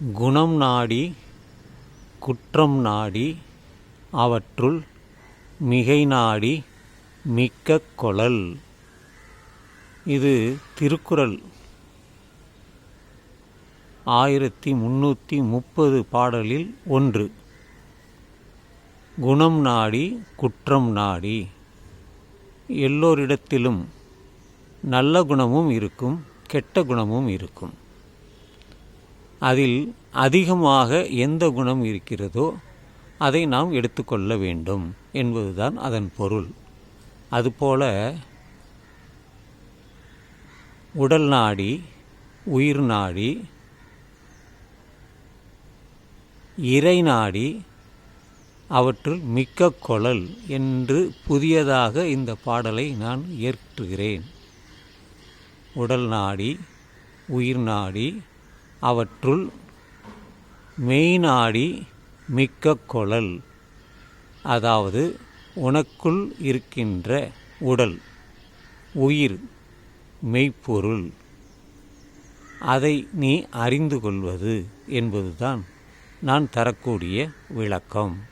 குணம் நாடி குற்றம் நாடி அவற்றுள் மிகை நாடி மிக்க கொளல் இது திருக்குறள். ஆயிரத்தி முந்நூற்றி முப்பது பாடலில் ஒன்று. குணம் நாடி குற்றம் நாடி. எல்லோரிடத்திலும் நல்ல குணமும் இருக்கும் கெட்ட குணமும் இருக்கும். அதில் அதிகமாக எந்த குணம் இருக்கிறதோ அதை நாம் எடுத்துக்கொள்ள வேண்டும் என்பதுதான் அதன் பொருள். அதுபோல உடல் நாடி உயிர் நாடி இறை நாடி அவற்றுள் மிக்க கொழல் என்று புதியதாக இந்த பாடலை நான் ஏற்றுகிறேன் உடல் நாடி உயிர் நாடி அவற்றுள் மெய்நாடி மிக்க கொளல் அதாவது உனக்குள் இருக்கின்ற உடல் உயிர் மெய்ப்பொருள். அதை நீ அறிந்து கொள்வது என்பதுதான் நான் தரக்கூடிய விளக்கம்.